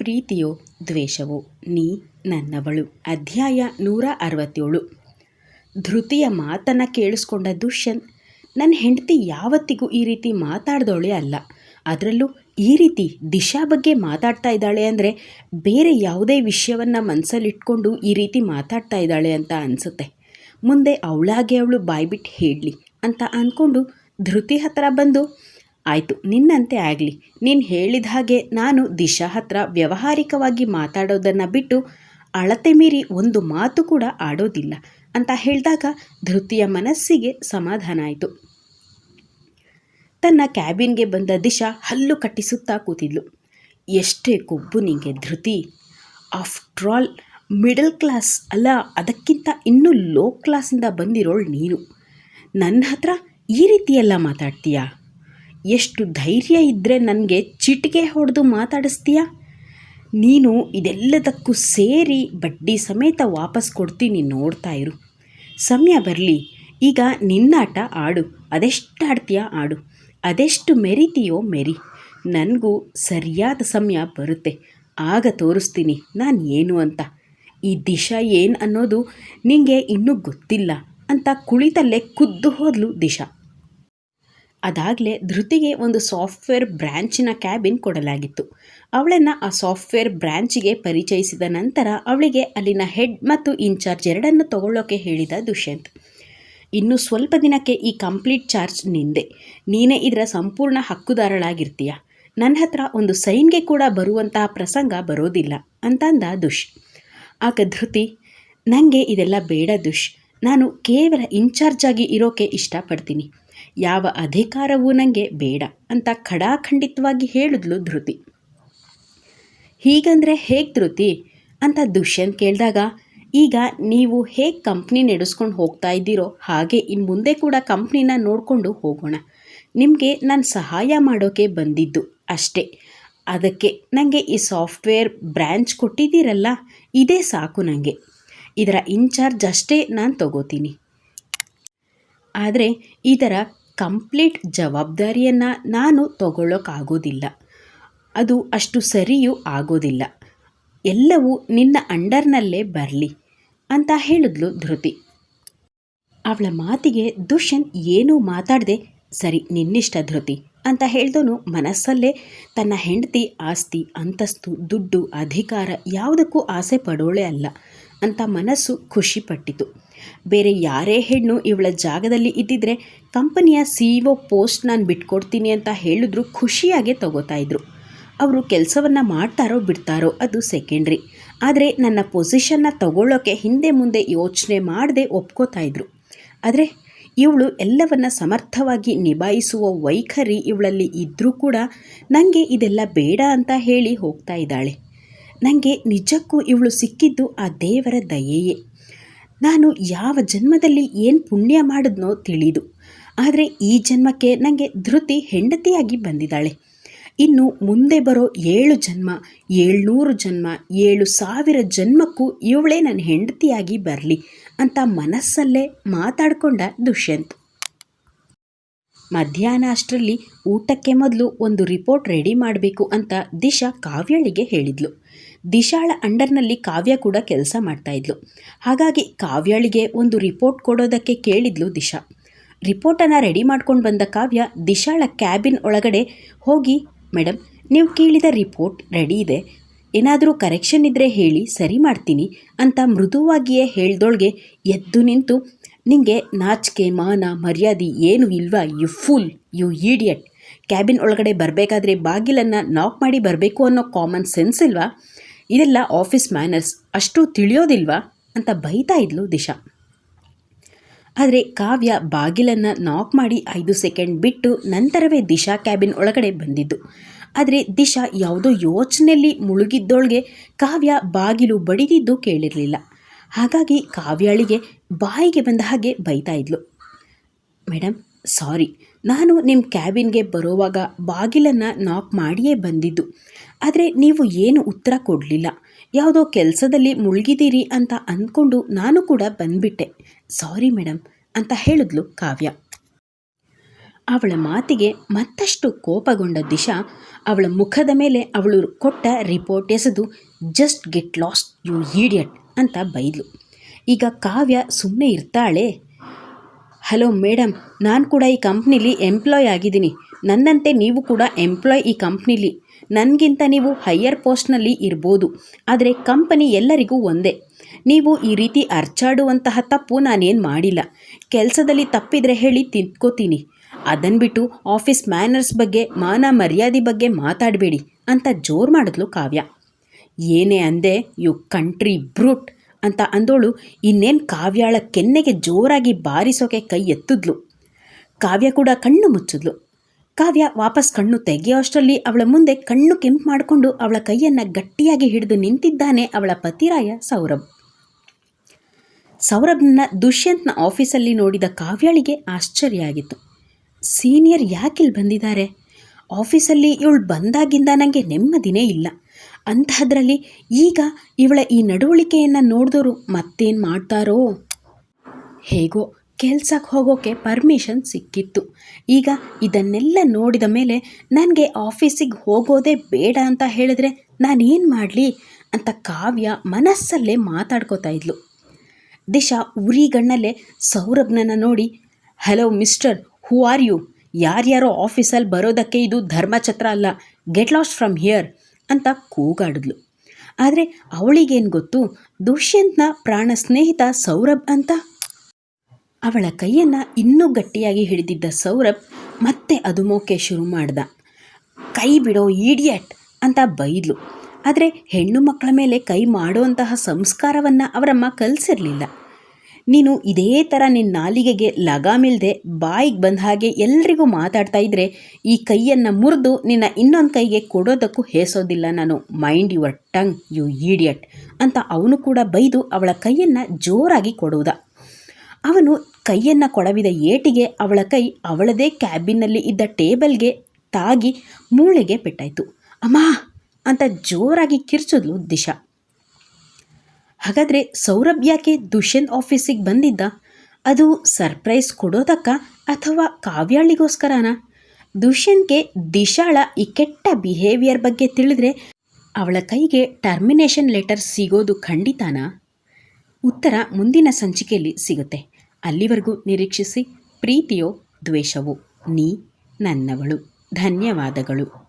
ಪ್ರೀತಿಯೋ ದ್ವೇಷವೋ ನೀ ನನ್ನವಳು. ಅಧ್ಯಾಯ ನೂರ ಅರವತ್ತೇಳು. ಧೃತಿಯ ಮಾತನ್ನು ಕೇಳಿಸ್ಕೊಂಡ ದುಷ್ಯಂತ್ ನನ್ನ ಹೆಂಡತಿ ಯಾವತ್ತಿಗೂ ಈ ರೀತಿ ಮಾತಾಡ್ದವಳೆ ಅಲ್ಲ. ಅದರಲ್ಲೂ ಈ ರೀತಿ ದಿಶಾ ಬಗ್ಗೆ ಮಾತಾಡ್ತಾ ಇದ್ದಾಳೆ ಅಂದರೆ ಬೇರೆ ಯಾವುದೇ ವಿಷಯವನ್ನು ಮನಸ್ಸಲ್ಲಿಟ್ಕೊಂಡು ಈ ರೀತಿ ಮಾತಾಡ್ತಾ ಇದ್ದಾಳೆ ಅಂತ ಅನಿಸುತ್ತೆ. ಮುಂದೆ ಅವಳಾಗೆ ಅವಳು ಬಾಯ್ಬಿಟ್ಟು ಹೇಳಲಿ ಅಂತ ಅಂದ್ಕೊಂಡು ಧೃತಿ ಹತ್ರ ಬಂದು ಆಯಿತು, ನಿನ್ನಂತೆ ಆಗಲಿ. ನೀನು ಹೇಳಿದ ಹಾಗೆ ನಾನು ದಿಶಾ ಹತ್ರ ವ್ಯಾವಹಾರಿಕವಾಗಿ ಮಾತಾಡೋದನ್ನು ಬಿಟ್ಟು ಅಳತೆ ಮೀರಿ ಒಂದು ಮಾತು ಕೂಡ ಆಡೋದಿಲ್ಲ ಅಂತ ಹೇಳಿದಾಗ ಧೃತಿಯ ಮನಸ್ಸಿಗೆ ಸಮಾಧಾನ ಆಯಿತು. ತನ್ನ ಕ್ಯಾಬಿನ್ಗೆ ಬಂದ ದಿಶಾ ಹಲ್ಲು ಕಟ್ಟಿಸುತ್ತಾ ಕೂತಿದ್ಲು. ಎಷ್ಟೇ ಕೊಬ್ಬು ನಿಂಗೆ Dhriti. After all middle class ಅಲ್ಲ, ಅದಕ್ಕಿಂತ ಇನ್ನೂ ಲೋ ಕ್ಲಾಸಿಂದ ಬಂದಿರೋಳು ನೀನು. ನನ್ನ ಹತ್ರ ಈ ರೀತಿಯೆಲ್ಲ ಮಾತಾಡ್ತೀಯಾ? ಎಷ್ಟು ಧೈರ್ಯ ಇದ್ದರೆ ನನಗೆ ಚಿಟಿಕೆ ಹೊಡೆದು ಮಾತಾಡಿಸ್ತೀಯಾ? ನೀನು ಇದೆಲ್ಲದಕ್ಕೂ ಸೇರಿ ಬಡ್ಡಿ ಸಮೇತ ವಾಪಸ್ ಕೊಡ್ತೀನಿ ನೋಡ್ತಾ ಇರು. ಸಮಯ ಬರಲಿ, ಈಗ ನಿನ್ನಾಟ ಆಡು, ಅದೆಷ್ಟು ಆಡ್ತೀಯಾ ಆಡು, ಅದೆಷ್ಟು ಮೆರಿತೀಯೋ ಮೆರಿ. ನನಗೂ ಸರಿಯಾದ ಸಮಯ ಬರುತ್ತೆ, ಆಗ ತೋರಿಸ್ತೀನಿ ನಾನು ಏನು ಅಂತ. ಈ ದಿಶಾ ಏನು ಅನ್ನೋದು ನಿಮಗೆ ಇನ್ನೂ ಗೊತ್ತಿಲ್ಲ ಅಂತ ಕುಳಿತಲ್ಲೇ ಕುದ್ದು ಹೋದಲು ದಿಶಾ. ಅದಾಗಲೇ ಧೃತಿಗೆ ಒಂದು ಸಾಫ್ಟ್ವೇರ್ ಬ್ರ್ಯಾಂಚಿನ ಕ್ಯಾಬಿನ್ ಕೊಡಲಾಗಿತ್ತು. ಅವಳನ್ನು ಆ ಸಾಫ್ಟ್ವೇರ್ ಬ್ರ್ಯಾಂಚಿಗೆ ಪರಿಚಯಿಸಿದ ನಂತರ ಅವಳಿಗೆ ಅಲ್ಲಿನ ಹೆಡ್ ಮತ್ತು ಇನ್ಚಾರ್ಜ್ ಎರಡನ್ನು ತಗೊಳ್ಳೋಕೆ ಹೇಳಿದ ದುಷ್ಯಂತ್. ಇನ್ನು ಸ್ವಲ್ಪ ದಿನಕ್ಕೆ ಈ ಕಂಪ್ಲೀಟ್ ಚಾರ್ಜ್ ನಿಂದೆ. ನೀನೇ ಇದರ ಸಂಪೂರ್ಣ ಹಕ್ಕುದಾರಳಾಗಿರ್ತೀಯ. ನನ್ನ ಹತ್ರ ಒಂದು ಸೈನ್ಗೆ ಕೂಡ ಬರುವಂತಹ ಪ್ರಸಂಗ ಬರೋದಿಲ್ಲ ಅಂತಂದ ದುಷ್. ಆಗ ಧೃತಿ ನನಗೆ ಇದೆಲ್ಲ ಬೇಡ ದುಷ್. ನಾನು ಕೇವಲ ಇನ್ಚಾರ್ಜ್ ಆಗಿ ಇರೋಕೆ ಇಷ್ಟಪಡ್ತೀನಿ. ಯಾವ ಅಧಿಕಾರವೂ ನನಗೆ ಬೇಡ ಅಂತ ಖಡಾಖಂಡಿತವಾಗಿ ಹೇಳಿದ್ಲು ಧೃತಿ. ಹೀಗಂದರೆ ಹೇಗೆ ಧೃತಿ? ಅಂತ ದುಷ್ಯಂತ್ ಕೇಳಿದಾಗ, ಈಗ ನೀವು ಹೇಗೆ ಕಂಪ್ನಿ ನಡೆಸ್ಕೊಂಡು ಹೋಗ್ತಾ ಇದ್ದೀರೋ ಹಾಗೆ ಇನ್ನು ಮುಂದೆ ಕೂಡ ಕಂಪ್ನಿನ ನೋಡಿಕೊಂಡು ಹೋಗೋಣ. ನಿಮಗೆ ನಾನು ಸಹಾಯ ಮಾಡೋಕ್ಕೆ ಬಂದಿದ್ದು ಅಷ್ಟೇ. ಅದಕ್ಕೆ ನನಗೆ ಈ ಸಾಫ್ಟ್ವೇರ್ ಬ್ರ್ಯಾಂಚ್ ಕೊಟ್ಟಿದ್ದೀರಲ್ಲ, ಇದೇ ಸಾಕು ನನಗೆ ಇದರ ಇನ್ಚಾರ್ಜ್ ಅಷ್ಟೇ ನಾನು ತಗೋತೀನಿ. ಆದರೆ ಇದರ ಕಂಪ್ಲೀಟ್ ಜವಾಬ್ದಾರಿಯನ್ನು ನಾನು ತಗೊಳ್ಳೋಕ್ಕಾಗೋದಿಲ್ಲ ಅದು ಅಷ್ಟು ಸರಿಯೂ ಆಗೋದಿಲ್ಲ. ಎಲ್ಲವೂ ನಿನ್ನ ಅಂಡರ್ನಲ್ಲೇ ಬರಲಿ ಅಂತ ಹೇಳಿದ್ಲು ಧೃತಿ. ಅವಳ ಮಾತಿಗೆ ದುಷ್ಯಂತ್ ಏನೂ ಮಾತಾಡದೆ, ಸರಿ, ನಿನ್ನಿಷ್ಟ ಧೃತಿ ಅಂತ ಹೇಳ್ದವನು ಮನಸ್ಸಲ್ಲೇ ತನ್ನ ಹೆಂಡತಿ ಆಸ್ತಿ, ಅಂತಸ್ತು, ದುಡ್ಡು, ಅಧಿಕಾರ ಯಾವುದಕ್ಕೂ ಆಸೆ ಪಡೋಳೆ ಅಲ್ಲ. ಅಂತ ಮನಸ್ಸು ಖುಷಿಪಟ್ಟಿತು. ಬೇರೆ ಯಾರೇ ಹೆಣ್ಣು ಇವಳ ಜಾಗದಲ್ಲಿ ಇದ್ದಿದ್ರೆ ಕಂಪನಿಯ ಸಿ ಒ ಪೋಸ್ಟ್ ನಾನು ಬಿಟ್ಕೊಡ್ತೀನಿ ಅಂತ ಹೇಳಿದ್ರು ಖುಷಿಯಾಗೆ ತಗೋತಾ ಇದ್ರು. ಅವರು ಕೆಲಸವನ್ನು ಮಾಡ್ತಾರೋ ಬಿಡ್ತಾರೋ ಅದು ಸೆಕೆಂಡ್ರಿ. ಆದರೆ ನನ್ನ ಪೊಸಿಷನ್ನ ತಗೊಳ್ಳೋಕ್ಕೆ ಹಿಂದೆ ಮುಂದೆ ಯೋಚನೆ ಮಾಡದೆ ಒಪ್ಕೋತಾ ಇದ್ರು. ಆದರೆ ಇವಳು ಎಲ್ಲವನ್ನ ಸಮರ್ಥವಾಗಿ ನಿಭಾಯಿಸುವ ವೈಖರಿ ಇವಳಲ್ಲಿ ಇದ್ದರೂ ಕೂಡ ನನಗೆ ಇದೆಲ್ಲ ಬೇಡ ಅಂತ ಹೇಳಿ ಹೋಗ್ತಾ ಇದ್ದಾಳೆ. ನನಗೆ ನಿಜಕ್ಕೂ ಇವಳು ಸಿಕ್ಕಿದ್ದು ಆ ದೇವರ ದಯೆಯೇ. ನಾನು ಯಾವ ಜನ್ಮದಲ್ಲಿ ಏನು ಪುಣ್ಯ ಮಾಡಿದ್ನೋ ತಿಳಿದು. ಆದರೆ ಈ ಜನ್ಮಕ್ಕೆ ನನಗೆ ಧೃತಿ ಹೆಂಡತಿಯಾಗಿ ಬಂದಿದ್ದಾಳೆ. ಇನ್ನು ಮುಂದೆ ಬರೋ ಏಳು ಜನ್ಮ, ಏಳ್ನೂರು ಜನ್ಮ, ಏಳು ಸಾವಿರ ಜನ್ಮಕ್ಕೂ ಇವಳೇ ನನ್ನ ಹೆಂಡತಿಯಾಗಿ ಬರಲಿ ಅಂತ ಮನಸ್ಸಲ್ಲೇ ಮಾತಾಡ್ಕೊಂಡ ದುಷ್ಯಂತ್. ಮಧ್ಯಾಹ್ನ ಅಷ್ಟರಲ್ಲಿ ಊಟಕ್ಕೆ ಮೊದಲು ಒಂದು ರಿಪೋರ್ಟ್ ರೆಡಿ ಮಾಡಬೇಕು ಅಂತ ದಿಶಾ ಕಾವ್ಯಳಿಗೆ ಹೇಳಿದ್ಲು. ದಿಶಾಳ ಅಂಡರ್ನಲ್ಲಿ ಕಾವ್ಯ ಕೂಡ ಕೆಲಸ ಮಾಡ್ತಾಯಿದ್ಲು ಹಾಗಾಗಿ ಕಾವ್ಯಳಿಗೆ ಒಂದು ರಿಪೋರ್ಟ್ ಕೊಡೋದಕ್ಕೆ ಕೇಳಿದ್ಲು ದಿಶಾ. ರಿಪೋರ್ಟನ್ನು ರೆಡಿ ಮಾಡ್ಕೊಂಡು ಬಂದ ಕಾವ್ಯ ದಿಶಾಳ ಕ್ಯಾಬಿನ್ ಒಳಗಡೆ ಹೋಗಿ ಮೇಡಮ್ ನೀವು ಕೇಳಿದ ರಿಪೋರ್ಟ್ ರೆಡಿ ಇದೆ. ಏನಾದರೂ ಕರೆಕ್ಷನ್ ಇದ್ದರೆ ಹೇಳಿ, ಸರಿ ಮಾಡ್ತೀನಿ ಅಂತ ಮೃದುವಾಗಿಯೇ ಹೇಳ್ದೊಳಗೆ ಎದ್ದು ನಿಂತು, ನಿಂಗೆ ನಾಚಿಕೆ, ಮಾನ, ಮರ್ಯಾದೆ ಏನು ಇಲ್ವಾ? You fool, you idiot. Cabin ಒಳಗಡೆ ಬರಬೇಕಾದ್ರೆ ಬಾಗಿಲನ್ನು ನಾಕ್ ಮಾಡಿ ಬರಬೇಕು ಅನ್ನೋ ಕಾಮನ್ ಸೆನ್ಸ್ ಇಲ್ವಾ? ಇದೆಲ್ಲ ಆಫೀಸ್ ಮ್ಯಾನರ್ಸ್ ಅಷ್ಟು ತಿಳಿಯೋದಿಲ್ವಾ? ಅಂತ ಬೈತಾ ಇದ್ಲು ದಿಶಾ. ಆದರೆ ಕಾವ್ಯ ಬಾಗಿಲನ್ನು ನಾಕ್ ಮಾಡಿ ಐದು ಸೆಕೆಂಡ್ ಬಿಟ್ಟು ನಂತರವೇ ದಿಶಾ ಕ್ಯಾಬಿನ್ ಒಳಗಡೆ ಬಂದಿದ್ದು. ಆದರೆ ದಿಶಾ ಯಾವುದೋ ಯೋಚನೆಯಲ್ಲಿ ಮುಳುಗಿದ್ದೊಳಗೆ ಕಾವ್ಯ ಬಾಗಿಲು ಬಡಿದಿದ್ದು ಕೇಳಿರಲಿಲ್ಲ. ಹಾಗಾಗಿ ಕಾವ್ಯಾಳಿಗೆ ಬಾಯಿಗೆ ಬಂದ ಹಾಗೆ ಬೈತಾ ಇದ್ಲು. Madam sorry. ನಾನು ನಿಮ್ಮ ಕ್ಯಾಬಿನ್ಗೆ ಬರೋವಾಗ ಬಾಗಿಲನ್ನು ನಾಕ್ ಮಾಡಿಯೇ ಬಂದಿದ್ದು. ಆದರೆ ನೀವು ಏನು ಉತ್ತರ ಕೊಡಲಿಲ್ಲ. ಯಾವುದೋ ಕೆಲಸದಲ್ಲಿ ಮುಳುಗಿದ್ದೀರಿ ಅಂತ ಅಂದ್ಕೊಂಡು ನಾನು ಕೂಡ ಬಂದ್ಬಿಟ್ಟೆ. ಸಾರಿ ಮೇಡಮ್ ಅಂತ ಹೇಳಿದ್ಲು ಕಾವ್ಯ. ಅವಳ ಮಾತಿಗೆ ಮತ್ತಷ್ಟು ಕೋಪಗೊಂಡ ದಿಶಾ, ಅವಳ ಮುಖದ ಮೇಲೆ ಅವಳು ಕೊಟ್ಟ ರಿಪೋರ್ಟ್ ಎಸೆದು, just get lost, you idiot ಅಂತ ಬೈದ್ಲು. ಈಗ ಕಾವ್ಯ ಸುಮ್ಮನೆ ಇರ್ತಾಳೆ. ಹಲೋ ಮೇಡಮ್ ನಾನು ಕೂಡ ಈ ಕಂಪ್ನಿಲಿ ಎಂಪ್ಲಾಯ್ ಆಗಿದ್ದೀನಿ. ನನ್ನಂತೆ ನೀವು ಕೂಡ ಎಂಪ್ಲಾಯ್ ಈ ಕಂಪ್ನಿಲಿ. ನನಗಿಂತ ನೀವು ಹೈಯರ್ ಪೋಸ್ಟ್ನಲ್ಲಿ ಇರ್ಬೋದು. ಆದರೆ ಕಂಪನಿ ಎಲ್ಲರಿಗೂ ಒಂದೇ. ನೀವು ಈ ರೀತಿ ಅರ್ಚಾಡುವಂತಹ ತಪ್ಪು ನಾನೇನು ಮಾಡಿಲ್ಲ. ಕೆಲಸದಲ್ಲಿ ತಪ್ಪಿದರೆ ಹೇಳಿ ತಿದ್ಕೋತೀನಿ. ಅದನ್ನು ಬಿಟ್ಟು ಆಫೀಸ್ ಮ್ಯಾನರ್ಸ್ ಬಗ್ಗೆ, ಮಾನ ಮರ್ಯಾದೆ ಬಗ್ಗೆ ಮಾತಾಡಬೇಡಿ ಅಂತ ಜೋರು ಮಾಡಿದ್ಲು ಕಾವ್ಯ. ಏನೇ ಅಂದೆ, ಯು ಕಂಟ್ರಿ ಬ್ರೂಟ್ ಅಂತ ಅಂದೋಳು ಇನ್ನೇನು ಕಾವ್ಯಾಳ ಕೆನ್ನೆಗೆ ಜೋರಾಗಿ ಬಾರಿಸೋಕೆ ಕೈ ಎತ್ತಿದ್ಲು. ಕಾವ್ಯ ಕೂಡ ಕಣ್ಣು ಮುಚ್ಚಿದ್ಲು. ಕಾವ್ಯ ವಾಪಸ್ ಕಣ್ಣು ತೆಗೆಯೋಷ್ಟರಲ್ಲಿ ಅವಳ ಮುಂದೆ ಕಣ್ಣು ಕೆಂಪು ಮಾಡಿಕೊಂಡು ಅವಳ ಕೈಯನ್ನು ಗಟ್ಟಿಯಾಗಿ ಹಿಡಿದು ನಿಂತಿದ್ದಾನೆ ಅವಳ ಪತಿರಾಯ ಸೌರಭ್. ಸೌರಭ್ನ ದುಷ್ಯಂತ್ನ ಆಫೀಸಲ್ಲಿ ನೋಡಿದ ಕಾವ್ಯಾಳಿಗೆ ಆಶ್ಚರ್ಯ ಆಗಿತ್ತು. ಸೀನಿಯರ್ ಯಾಕಿಲ್ಲಿ ಬಂದಿದ್ದಾರೆ? ಆಫೀಸಲ್ಲಿ ಇವಳು ಬಂದಾಗಿಂದ ನನಗೆ ನೆಮ್ಮದಿನೇ ಇಲ್ಲ. ಅಂತಹದ್ರಲ್ಲಿ ಈಗ ಇವಳ ಈ ನಡವಳಿಕೆಯನ್ನು ನೋಡಿದವರು ಮತ್ತೇನು ಮಾಡ್ತಾರೋ? ಹೇಗೋ ಕೆಲ್ಸಕ್ಕೆ ಹೋಗೋಕ್ಕೆ ಪರ್ಮಿಷನ್ ಸಿಕ್ಕಿತ್ತು. ಈಗ ಇದನ್ನೆಲ್ಲ ನೋಡಿದ ಮೇಲೆ ನನಗೆ ಆಫೀಸಿಗೆ ಹೋಗೋದೇ ಬೇಡ ಅಂತ ಹೇಳಿದ್ರೆ ನಾನೇನು ಮಾಡಲಿ ಅಂತ ಕಾವ್ಯ ಮನಸ್ಸಲ್ಲೇ ಮಾತಾಡ್ಕೋತಾ ಇದ್ಲು. ದಿಶಾ ಉರಿಗಣ್ಣಲ್ಲೇ ಸೌರಭ್ನನ್ನು ನೋಡಿ, hello mister who are you ಯಾರ್ಯಾರೋ ಆಫೀಸಲ್ಲಿ ಬರೋದಕ್ಕೆ ಇದು ಧರ್ಮಛತ್ರ ಅಲ್ಲ. ಗೆಟ್ ಲಾಸ್ಟ್ ಫ್ರಮ್ ಹಿಯರ್ ಅಂತ ಕೂಗಾಡಿದ್ಲು. ಆದರೆ ಅವಳಿಗೇನು ಗೊತ್ತು? ದುಷ್ಯಂತ್ನ ಪ್ರಾಣ ಸ್ನೇಹಿತ ಸೌರಭ್ ಅಂತ? ಅವಳ ಕೈಯನ್ನು ಇನ್ನೂ ಗಟ್ಟಿಯಾಗಿ ಹಿಡಿದಿದ್ದ ಸೌರಭ್ ಮತ್ತೆ ಅದುಮೋಕೆ ಶುರು ಮಾಡ್ದ. ಕೈ ಬಿಡೋ ಈಡಿಯಟ್ ಅಂತ ಬೈದ್ಲು. ಆದರೆ ಹೆಣ್ಣು ಮಕ್ಕಳ ಮೇಲೆ ಕೈ ಮಾಡುವಂತಹ ಸಂಸ್ಕಾರವನ್ನು ಅವರಮ್ಮ ಕಲಿಸಿರಲಿಲ್ಲ. ನೀನು ಇದೇ ಥರ ನಿನ್ನ ನಾಲಿಗೆಗೆ ಲಗಾಮಿಲ್ದೆ ಬಾಯಿಗೆ ಬಂದ ಹಾಗೆ ಎಲ್ರಿಗೂ ಮಾತಾಡ್ತಾ ಇದ್ದರೆ ಈ ಕೈಯನ್ನು ಮುರಿದು ನಿನ್ನ ಇನ್ನೊಂದು ಕೈಗೆ ಕೊಡೋದಕ್ಕೂ ಹೇಸೋದಿಲ್ಲ ನಾನು. Mind your tongue you idiot ಅಂತ ಅವನು ಕೂಡ ಬೈದು ಅವಳ ಕೈಯನ್ನು ಜೋರಾಗಿ ಕೊಡುವುದ. ಅವನು ಕೈಯನ್ನು ಕೊಡವಿದ ಏಟಿಗೆ ಅವಳ ಕೈ ಅವಳದೇ ಕ್ಯಾಬಿನ್ನಲ್ಲಿ ಇದ್ದ ಟೇಬಲ್ಗೆ ತಾಗಿ ಮೂಳೆಗೆ ಪೆಟ್ಟಾಯಿತು. ಅಮ್ಮ ಅಂತ ಜೋರಾಗಿ ಕಿರ್ಚಿದ್ಲು ದಿಶಾ. ಹಾಗಾದರೆ ಸೌರಭ್ ಯಾಕೆ ದುಷ್ಯಂತ್ ಆಫೀಸಿಗೆ ಬಂದಿದ್ದ? ಅದು ಸರ್ಪ್ರೈಸ್ ಕೊಡೋದಕ್ಕ ಅಥವಾ ಕಾವ್ಯಾಳಿಗೋಸ್ಕರನಾ? ದುಷ್ಯಂತ್ಗೆ ದಿಶಾಳ ಈ ಕೆಟ್ಟ ಬಿಹೇವಿಯರ್ ಬಗ್ಗೆ ತಿಳಿದ್ರೆ ಅವಳ ಕೈಗೆ ಟರ್ಮಿನೇಷನ್ ಲೆಟರ್ ಸಿಗೋದು ಖಂಡಿತಾನಾ? ಉತ್ತರ ಮುಂದಿನ ಸಂಚಿಕೆಯಲ್ಲಿ ಸಿಗುತ್ತೆ. ಅಲ್ಲಿವರೆಗೂ ನಿರೀಕ್ಷಿಸಿ, ಪ್ರೀತಿಯೋ ದ್ವೇಷವೋ, ನೀ ನನ್ನವಳು. ಧನ್ಯವಾದಗಳು.